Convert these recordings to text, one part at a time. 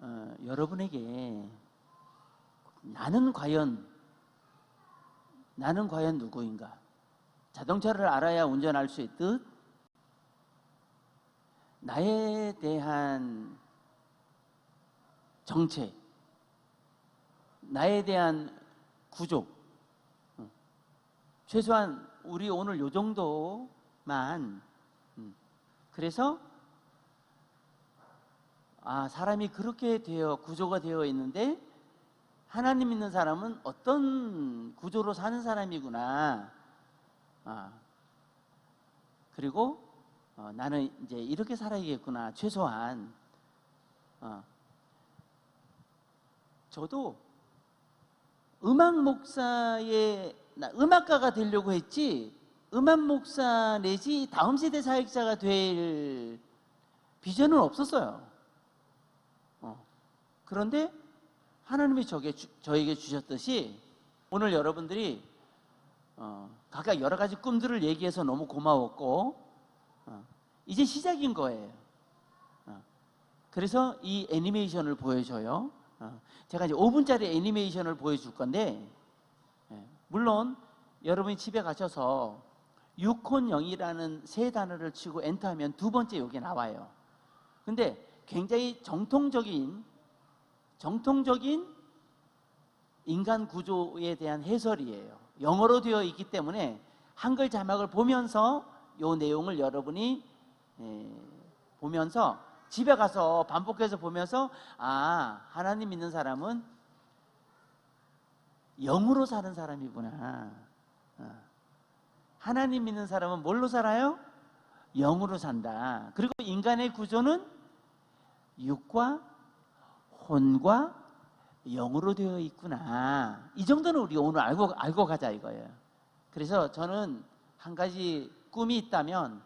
어, 여러분에게 나는 과연 나는 과연 누구인가? 자동차를 알아야 운전할 수 있듯 나에 대한 정체, 나에 대한 구조, 어, 최소한 우리 오늘 요 정도만 음, 그래서 아 사람이 그렇게 되어 구조가 되어 있는데 하나님 믿는 사람은 어떤 구조로 사는 사람이구나. 아 그리고 어, 나는 이제 이렇게 살아야겠구나. 최소한 어, 저도 음악 목사의 나 음악가가 되려고 했지 음악 목사 내지 다음 세대 사역자가 될 비전은 없었어요. 어. 그런데 하나님이 저게, 주- 저에게 주셨듯이 오늘 여러분들이 어, 각각 여러 가지 꿈들을 얘기해서 너무 고마웠고 어, 이제 시작인 거예요. 어. 그래서 이 애니메이션을 보여줘요. 어, 제가 이제 5분짜리 애니메이션을 보여줄 건데 예, 물론 여러분이 집에 가셔서 유콘0이라는 세 단어를 치고 엔터하면 두 번째 여기 나와요. 근데 굉장히 정통적인 정통적인 인간 구조에 대한 해설이에요. 영어로 되어 있기 때문에 한글 자막을 보면서 요 내용을 여러분이 에, 보면서 집에 가서 반복해서 보면서 아 하나님 믿는 사람은 영으로 사는 사람이구나. 어. 하나님 믿는 사람은 뭘로 살아요? 영으로 산다. 그리고 인간의 구조는 육과 혼과 영으로 되어 있구나. 이 정도는 우리 오늘 알고 알고 가자 이거예요. 그래서 저는 한 가지 꿈이 있다면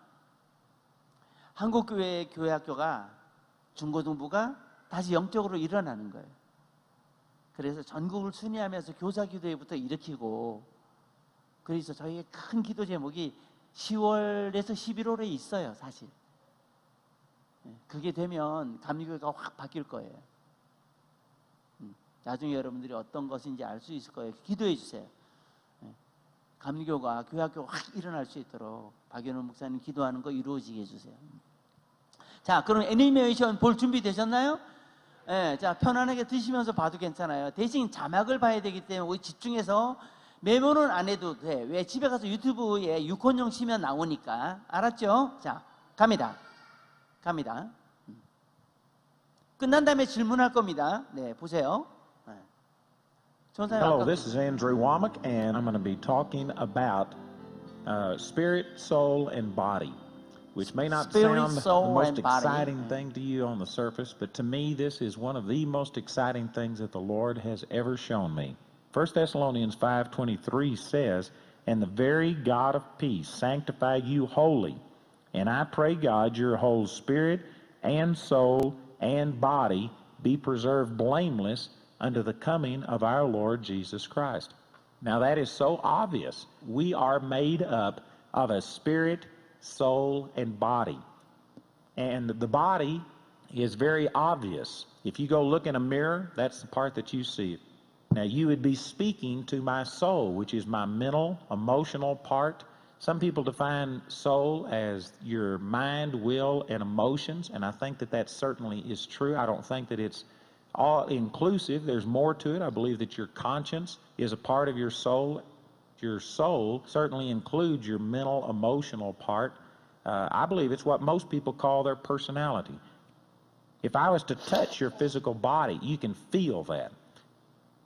한국 교회 교회학교가 중고등부가 다시 영적으로 일어나는 거예요. 그래서 전국을 순회하면서 교사 기도회부터 일으키고 그래서 저희의 큰 기도 제목이 10월에서 11월에 있어요, 사실. 예, 그게 되면 감리교회가 확 바뀔 거예요. 음, 나중에 여러분들이 어떤 것인지 알 수 있을 거예요. 기도해 주세요. 예, 감리교가 교회학교가 확 일어날 수 있도록 박연호 목사님 기도하는 거 이루어지게 해주세요. 자, 그럼 애니메이션 볼 준비 되셨나요? 예, 자 편안하게 드시면서 봐도 괜찮아요. 대신 자막을 봐야 되기 때문에 집중해서 메모는 안 해도 돼. 왜 집에 가서 유튜브에 육혼용 치면 나오니까 알았죠? 자, 갑니다. 갑니다. 음. 끝난 다음에 질문할 겁니다. 네, 보세요. Hello, this is Andrew Womack, and I'm going to be talking about uh, spirit, soul, and body, which may not spirit, sound the most exciting body. thing to you on the surface, but to me, this is one of the most exciting things that the Lord has ever shown me. 1 Thessalonians 5.23 says, And the very God of peace sanctify you wholly, and I pray God your whole spirit and soul and body be preserved blameless unto the coming of our Lord Jesus Christ. Now that is so obvious. We are made up of a spirit, soul, and body. And the body is very obvious. If you go look in a mirror, that's the part that you see. Now you would be speaking to my soul, which is my mental, emotional part. Some people define soul as your mind, will, and emotions, and I think that that certainly is true. I don't think that it's all inclusive. There's more to it. I believe that your conscience is a part of your soul. Your soul certainly includes your mental, emotional part. Uh, I believe it's what most people call their personality. If I was to touch your physical body, you can feel that.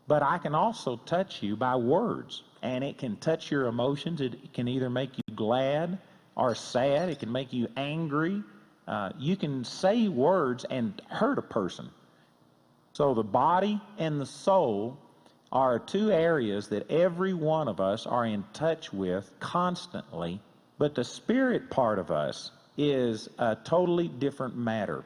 But I can also touch you by words, and it can touch your emotions. It can either make you glad or sad. It can make you angry. Uh, you can say words and hurt a person. So the body and the soul are two areas that every one of us are in touch with constantly, but the spirit part of us is a totally different matter.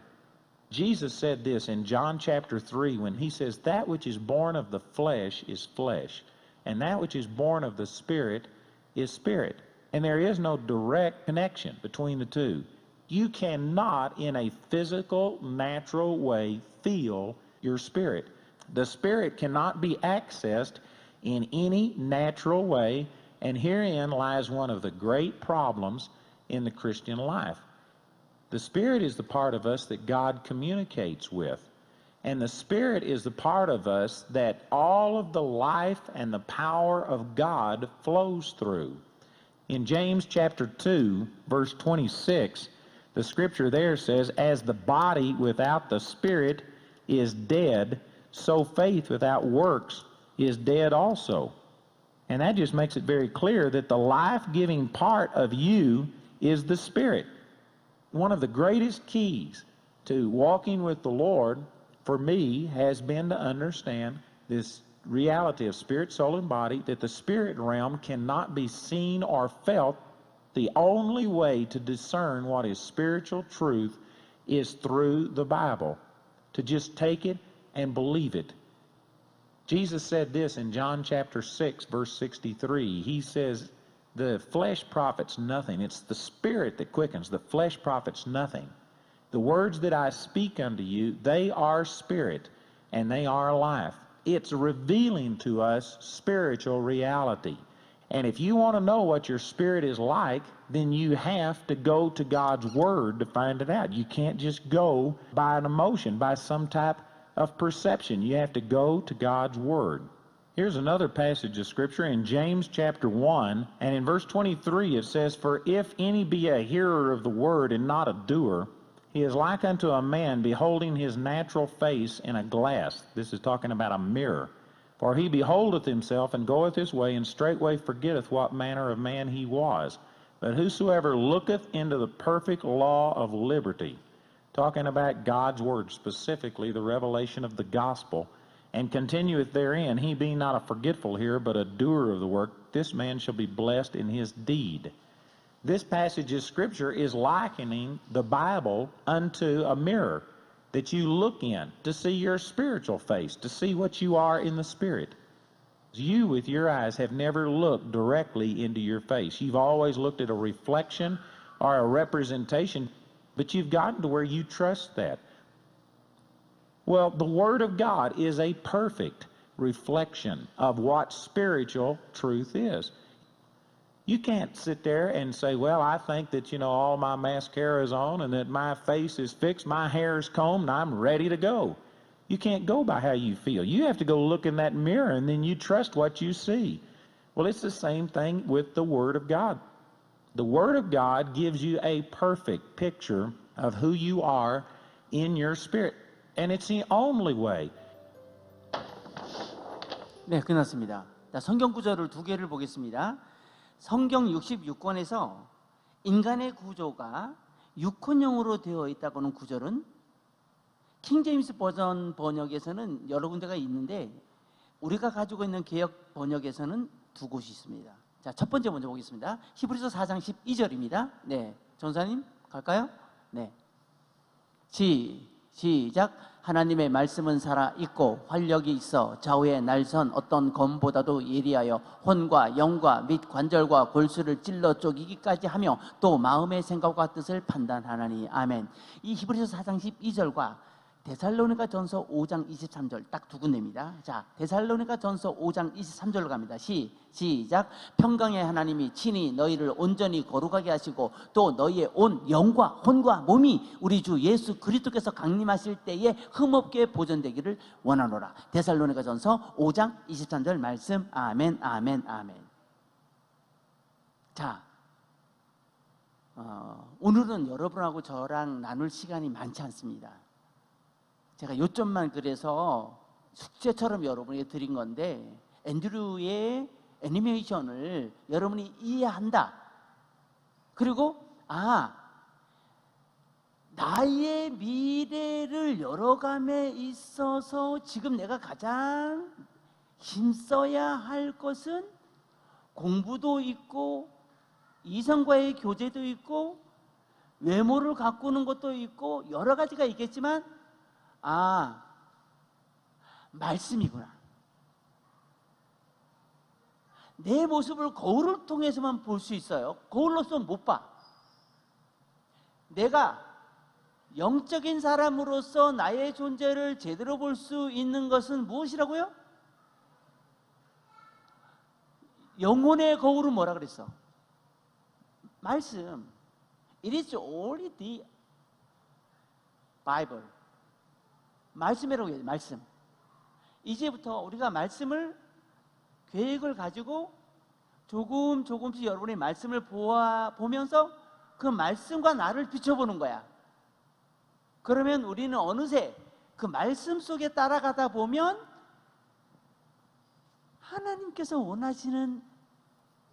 Jesus said this in John chapter 3 when he says, That which is born of the flesh is flesh, and that which is born of the spirit is spirit. And there is no direct connection between the two. You cannot, in a physical, natural way, feel your spirit. The spirit cannot be accessed in any natural way, and herein lies one of the great problems in the Christian life. The spirit is the part of us that God communicates with. And the Spirit is the part of us that all of the life and the power of God flows through. In James chapter 2, verse 26, the scripture there says, As the body without the Spirit is dead, so faith without works is dead also. And that just makes it very clear that the life giving part of you is the Spirit. One of the greatest keys to walking with the Lord for me has been to understand this reality of spirit, soul, and body that the spirit realm cannot be seen or felt. The only way to discern what is spiritual truth is through the Bible, to just take it and believe it. Jesus said this in John chapter 6, verse 63. He says, The flesh profits nothing. It's the spirit that quickens. The flesh profits nothing. The words that I speak unto you, they are spirit and they are life. It's revealing to us spiritual reality. And if you want to know what your spirit is like, then you have to go to God's Word to find it out. You can't just go by an emotion, by some type of perception. You have to go to God's Word. Here's another passage of Scripture in James chapter 1, and in verse 23 it says, For if any be a hearer of the Word and not a doer, he is like unto a man beholding his natural face in a glass. This is talking about a mirror. For he beholdeth himself and goeth his way, and straightway forgetteth what manner of man he was. But whosoever looketh into the perfect law of liberty, talking about God's word, specifically the revelation of the gospel, and continueth therein, he being not a forgetful hearer, but a doer of the work, this man shall be blessed in his deed. This passage of Scripture is likening the Bible unto a mirror that you look in to see your spiritual face, to see what you are in the Spirit. You, with your eyes, have never looked directly into your face. You've always looked at a reflection or a representation, but you've gotten to where you trust that. Well, the Word of God is a perfect reflection of what spiritual truth is. You can't sit there and say, well, I think that, you know, all my mascara is on and that my face is fixed, my hair is combed, and I'm ready to go. You can't go by how you feel. You have to go look in that mirror and then you trust what you see. Well, it's the same thing with the Word of God. The Word of God gives you a perfect picture of who you are in your spirit. And it's the only way. 네, 끝났습니다. 자, 성경 구절을 두 개를 보겠습니다. 성경 66권에서 인간의 구조가 육혼형으로 되어 있다고는 구절은 킹제임스 버전 번역에서는 여러 군데가 있는데 우리가 가지고 있는 개혁 번역에서는 두 곳이 있습니다. 자, 첫 번째 먼저 보겠습니다. 히브리서 4장 12절입니다. 네. 전사님 갈까요? 네. 시, 시작. 하나님의 말씀은 살아 있고 활력이 있어 좌우에 날선 어떤 검보다도 예리하여 혼과 영과 및 관절과 골수를 찔러 쪼기기까지 하며 또 마음의 생각과 뜻을 판단하나니 아멘. 이 히브리서 4장 12절과 데살로니가 전서 5장 23절 딱 두 군데입니다. 자, 데살로니가 전서 5장 23절로 갑니다. 시, 시작. 평강의 하나님이 친히 너희를 온전히 거룩하게 하시고 또 너희의 온 영과 혼과 몸이 우리 주 예수 그리스도께서 강림하실 때에 흠없게 보존되기를 원하노라. 데살로니가 전서 5장 23절 말씀. 아멘, 아멘, 아멘. 자, 어, 오늘은 여러분하고 저랑 나눌 시간이 많지 않습니다. 제가 요점만 그래서 숙제처럼 여러분에게 드린 건데 앤드류의 애니메이션을 여러분이 이해한다. 그리고 아 나의 미래를 열어감에 있어서 지금 내가 가장 힘써야 할 것은 공부도 있고 이성과의 교제도 있고 외모를 가꾸는 것도 있고 여러 가지가 있겠지만 아, 말씀이구나. 내 모습을 거울을 통해서만 볼 수 있어요. 거울로서 못 봐. 내가 영적인 사람으로서 나의 존재를 제대로 볼 수 있는 것은 무엇이라고요? 영혼의 거울은 뭐라 그랬어? 말씀. It is only the Bible. 말씀이라고 해요. 말씀. 이제부터 우리가 말씀을 계획을 가지고 조금 조금씩 여러분의 말씀을 보아 보면서 그 말씀과 나를 비춰보는 거야. 그러면 우리는 어느새 그 말씀 속에 따라가다 보면 하나님께서 원하시는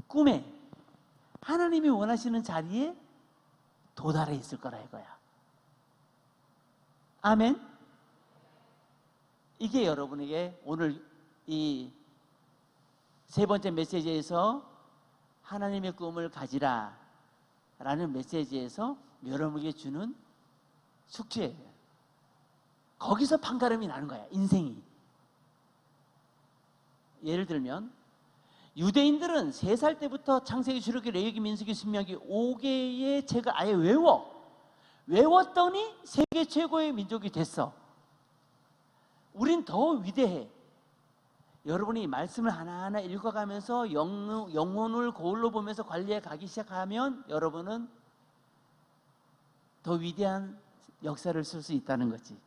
꿈에 하나님이 원하시는 자리에 도달해 있을 거라 이거야. 아멘. 이게 여러분에게 오늘 이 세 번째 메시지에서 하나님의 꿈을 가지라 라는 메시지에서 여러분에게 주는 숙제예요. 거기서 판가름이 나는 거야, 인생이. 예를 들면 유대인들은 세살 때부터 창세기, 출애굽기, 레위기, 민수기, 신명기 5개의 책을 아예 외워. 외웠더니 세계 최고의 민족이 됐어. 우린 더 위대해. 여러분이 말씀을 하나하나 읽어가면서 영, 영혼을 거울로 보면서 관리해 가기 시작하면 여러분은 더 위대한 역사를 쓸 수 있다는 거지.